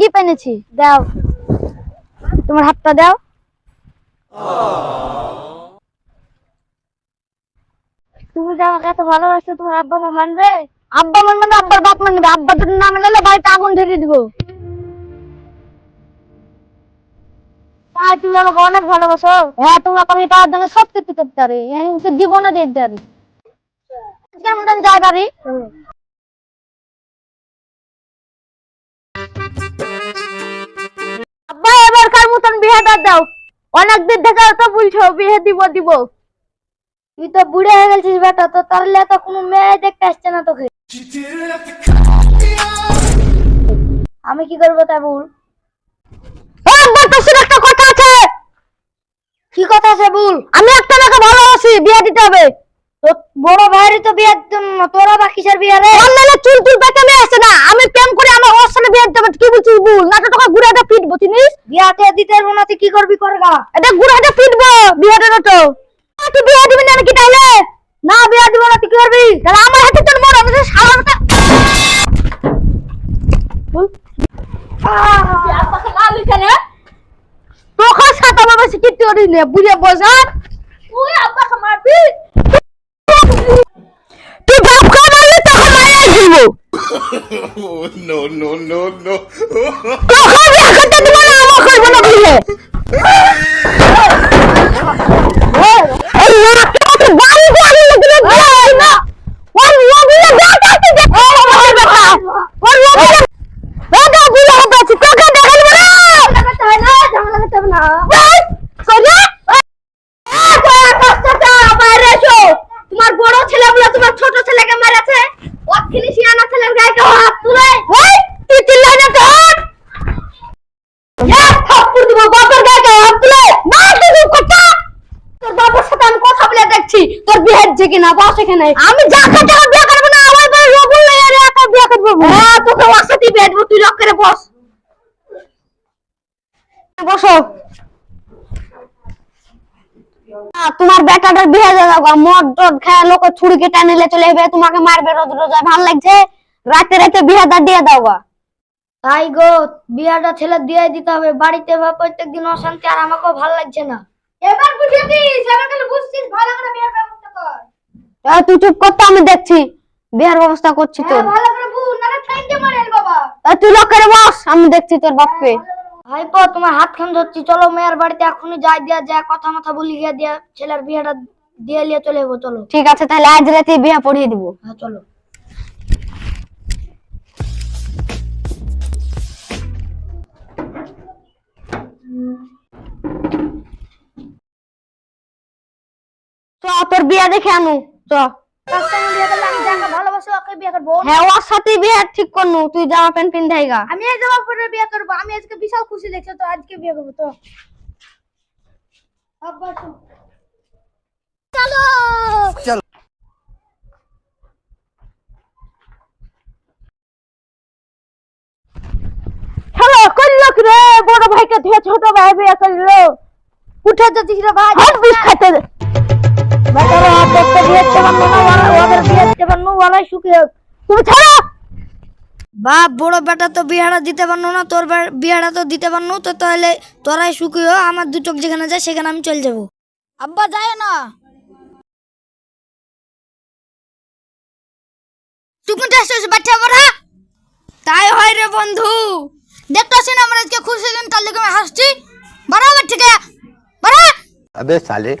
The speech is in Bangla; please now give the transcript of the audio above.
গিফট এনেছি দাও। তোমার হাতটা দাও। তুমি যে আমাকে এত ভালোবাসো তোমার আব্বা মা মানবে? আব্বা মানবে না, আব্বার বাপ মানবে আব্বা যদি না মানলে বাড়িতে আগুন ধরে দিব। তাই তুমি আমাকে অনেক ভালোবাসো। হ্যাঁ তোমাকে আমি তার জন্য সব কিছু করতে পারি কেমন যাই পারি বিয়েটা দাও। তো বলছো, বিয়ে দিব দিব। তুই তো বুড়ে হয়ে গেছিস বেটা, তো তাহলে তো কোনো মেয়ে দেখতে আসছে না তোকে। আমি কি করব একটা কথা আছে। কি কথা আছে বল? আমি একটা মেয়েকে ভালোবাসি, বিয়ে দিতে হবে। বড় ভাইয়েরই তো জন্য, তোরা বা কিসের বিয়ে রে? চুল চুল পেতে মেয়ে না? আমি কি বলছিস বল? না তো পিটবো চিনিস? বিয়াতে দিতে তুই কি করবি করগা এটা ঘুরে পিটবো বিয়েটা না তো তুই বিয়ে দিবি না কি তাইলে? না বিয়ে দিব না তুই কি করবি? তাহলে আমার হাতে তোর তোকে বেশি নে বুঝে বোঝার তুই আব্বাকে মারবি তুই বাপ খাওয়াবি তোকে মারিয়ে দিব Oh, no, no, no, no. তোকে বিয়ে করতে দিব না আমার করব না তো না ওর মোবিলে গাটা তুই দেখ ও আমার বেটা ওর মোবিলে গাটা বুঝে হতে আছে তোকে দেখাবো না লাগাতে হয় না ঝামেলা করতে হবে না সোজা তোমার বড় ছেলে বলে তোমার ছোট ছেলেকে মেরেছে অক্ষিনি শিয়ানা ছেলের গায়ে কেউ হাত তুলে ওই তুই চিল্লাই না তো হাত এক থাপ্পড় দিব বাপের গায়ে কেউ হাত তুলে না তুই চুপ করতা তোর বাবার সাথে আমি কথা বলে দেখছি তোর বিয়ে হচ্ছে কিনা বস এখানে। আমি যাকে টাকা বিয়ে করব না আমার বাড়ি রবুল নাই আরে একা বিয়ে করব। হ্যাঁ তোকে ওর সাথে বিয়ে দেবো তুই লক করে বস। বসো। তোমার বেটাটার বিয়ে দিয়ে দাও গা। মদ টদ খায় লোক ছুরিকে টানিলে চলে যাবে তোমাকে মারবে রোজ রোজ ভালো লাগছে রাতে রাতে বিয়েটা দিয়ে দাও গা। তাই গো বিয়াটা ছেলে দিয়ে দিতে হবে বাড়িতে বা প্রত্যেকদিন অশান্তি আর আমাকেও ভালো লাগছে না। এবার বুঝেছিস এবার বুঝছিস ভালো করে বিয়ের ব্যবস্থা কর। তুই চুপ করতে আমি দেখছি। বিয়ের ব্যবস্থা করছি তোর। ভালো করে বুঝ না মারেল বাবা। তুই লোক করে বস আমি দেখছি তোর বাপকে। ভাইপো তোমার হাত খান ধরছি। চলো মেয়ের বাড়িতে এখনই যাই দিয়া যা কথা মাথা বলি গিয়ে দিয়া ছেলের বিয়েটা দিয়ে নিয়ে চলে যাব চলো। ঠিক আছে তাহলে আজ রাতে বিয়ে পড়িয়ে দিব। হ্যাঁ চলো। চ তোর বিয়ে দেখে আনু চ। হ্যাঁ ওর সাথে বিয়ে ঠিক করনু তুই জামা প্যান্ট পিন্ধাই গা আমি এই জামা পরে বিয়ে করব আমি আজকে বিশাল খুশি দেখছ তো আজকে বিয়ে করব তো। আব্বা চলো। চলো। হ্যালো করল কি রে? বড় ভাইকে ধুয়ে ছোট ভাই বিয়ে করল। উঠে যাচ্ছিস রে ভাই। হাত বিষ খাইতে বাপ বড় বেটা তো বিহারা দিতে পারল না তোর বিহারা তো দিতে পারল তো তাহলে তোরাই সুখী হো আমার দু যেখানে যায় সেখানে আমি চলে যাব। আব্বা যায় না। তাই হয় রে বন্ধু। দেখতেছি না আমরা আজকে খুশি দিন তার লেগে হাসছি। বাড়া আমার ঠিক বাড়া! আবে সালে।